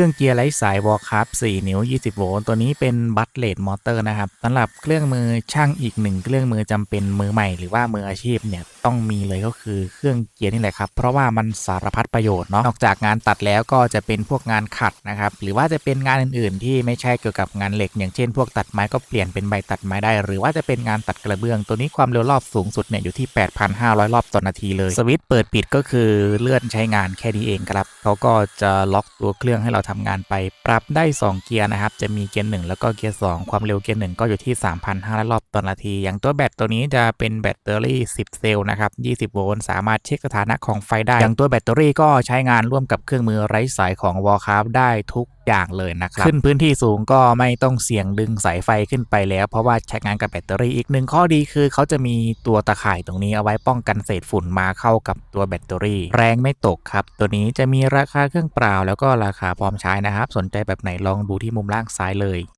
ครื่องเกียร์ไร้สายวอลคัพ4 นิ้ว 20 โวลต์ ตัวนี้เป็นบัตเลดมอเตอร์นะครับสำหรับเครื่องมือช่างอีกหนึ่งเครื่องมือจำเป็นมือใหม่ หรือว่ามืออาชีพเนี่ยต้องมีเลยก็คือเครื่องเกียร์นี่แหละครับ เพราะว่ามันสารพัดประโยชน์เนาะ นอกจากงานตัดแล้วก็จะเป็นพวกงานขัดนะครับ หรือว่าจะเป็นงานอื่นๆ ที่ไม่ใช่เกี่ยวกับงานเหล็ก อย่างเช่น พวกตัดไม้ก็เปลี่ยนเป็นใบตัดไม้ได้ หรือว่าจะเป็นงานตัดกระเบื้อง ตัวนี้ความเร็วรอบสูงสุดเนี่ยอยู่ที่ 8,500 รอบต่อนาทีเลย สวิตช์เปิดปิดก็คือเลื่อนใช้งานแค่นี้เองครับเขาก็จะล็อกตัวเครื่องให้เราทำงานไปปรับได้ 2 เกียร์นะครับ จะมีเกียร์1แล้วก็เกียร์2ความเร็วเกียร์1ก็อยู่ที่ 3,500 รอบต่อนาที อย่างตัวแบตตัวนี้จะเป็นแบตเตอรี่ 10 เซลล์นะครับ 20 โวลต์สามารถเช็คสถานะของไฟได้ อย่างตัวแบตเตอรี่ก็ใช้งานร่วมกับเครื่องมือไร้สายของ w a l c r a f t ได้ทุก อย่างเลยนะครับ ขึ้นพื้นที่สูงก็ไม่ต้องเสี่ยงดึงสายไฟขึ้นไปแล้ว เพราะว่าใช้งานกับแบตเตอรี่อีกหนึ่งข้อดีคือเขาจะมีตัวตะข่ายตรงนี้เอาไว้ป้องกันเศษฝุ่นมาเข้ากับตัวแบตเตอรี่ แรงไม่ตกครับ ตัวนี้จะมีราคาเครื่องเปล่า แล้วก็ราคาพร้อมใช้นะครับ สนใจแบบไหนลองดูที่มุมล่างซ้ายเลย